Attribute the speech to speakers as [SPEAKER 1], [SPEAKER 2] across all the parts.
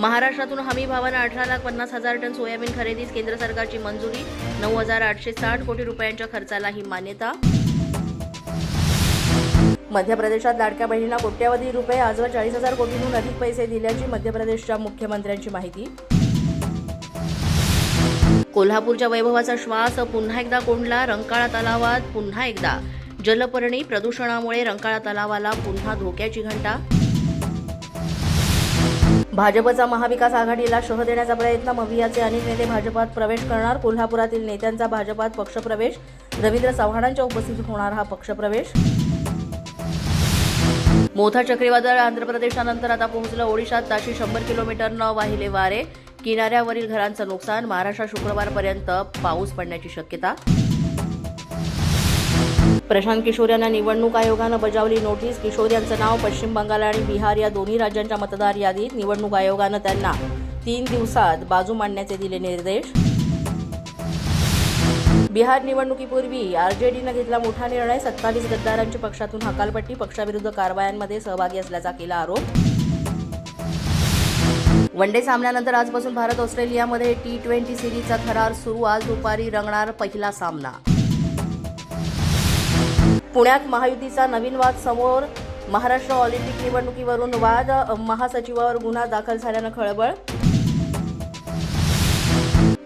[SPEAKER 1] महाराष्ट्रातून हमी भावानं अठरा लाख पन्नास हजार टन सोयाबीन खरेदीस केंद्र सरकारची मंजुरी नऊ हजार आठशे साठ कोटी रुपयांच्या खर्चाला ही मान्यता. मध्य प्रदेशात लाडक्या बहिणींना कोट्यवधी रुपये आजवर चाळीस हजार कोटींहून अधिक पैसे दिल्याची मध्य प्रदेशच्या मुख्यमंत्र्यांची माहिती. कोल्हापूरच्या वैभवाचा श्वास पुन्हा एकदा कोंडला रंकाळा तलावात पुन्हा एकदा. जलपर्णी प्रदूषणामुळे रंकाळा तलावाला पुन्हा धोक्याची घंटा. भाजपचा महाविकास आघाडीला शह देण्याचा प्रयत्न मवियाचे अनेक नेते भाजपात प्रवेश करणार कोल्हापुरातील नेत्यांचा भाजपात पक्षप्रवेश रवींद्र चव्हाणांच्या उपस्थितीत होणार हा पक्षप्रवेश. मोठा चक्रीवादळ आंध्र प्रदेशानंतर आता पोहोचलं ओडिशात ताशी शंभर किलोमीटर न वाहिले वारे किनाऱ्यावरील घरांचं नुकसान महाराष्ट्रात शुक्रवारपर्यंत पाऊस पडण्याची शक्यता प्रशांत किशोर यांना निवडणूक आयोगानं बजावली नोटीस. किशोर यांचं नाव पश्चिम बंगाल आणि बिहार या दोन्ही राज्यांच्या मतदार यादीत निवडणूक आयोगानं त्यांना तीन दिवसात बाजू मांडण्याचे दिले निर्देश. बिहार निवडणुकीपूर्वी आरजेडीनं घेतला मोठा निर्णय. सत्तावीस गद्दारांची पक्षातून हकालपट्टी पक्षाविरुद्ध कारवायांमध्ये सहभागी असल्याचा केला आरोप. वनडे सामन्यानंतर आजपासून भारत ऑस्ट्रेलियामध्ये टी ट्वेंटी सिरीजचा थरार सुरू. आज दुपारी रंगणार पहिला सामना. पुण्यात महायुतीचा नवीन वाद समोर महाराष्ट्र ऑलिम्पिक निवडणुकीवरून वाद महासचिवावर गुन्हा दाखल झाल्यानं खळबळ.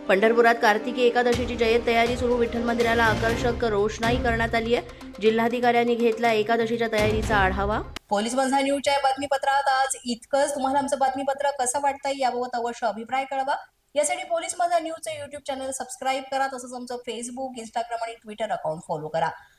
[SPEAKER 1] पंढरपुरात कार्तिकी एकादशीची जय्यत तयारी सुरू विठ्ठल मंदिराला आकर्षक रोषणाई करण्यात आली आहे. जिल्हाधिकाऱ्यांनी घेतला एकादशीच्या तयारीचा आढावा. पोलीस बंधा न्यूजच्या बातमीपत्रात आज इतकंच. तुम्हाला आमचं बातमीपत्र कसं वाटतंय याबाबत अवश्य अभिप्राय कळवा. यासाठी पोलीस माझा न्यूजचं युट्यूब चॅनल सबस्क्राईब करा तसंच आमचं फेसबुक इंस्टाग्राम आणि ट्विटर अकाउंट फॉलो करा.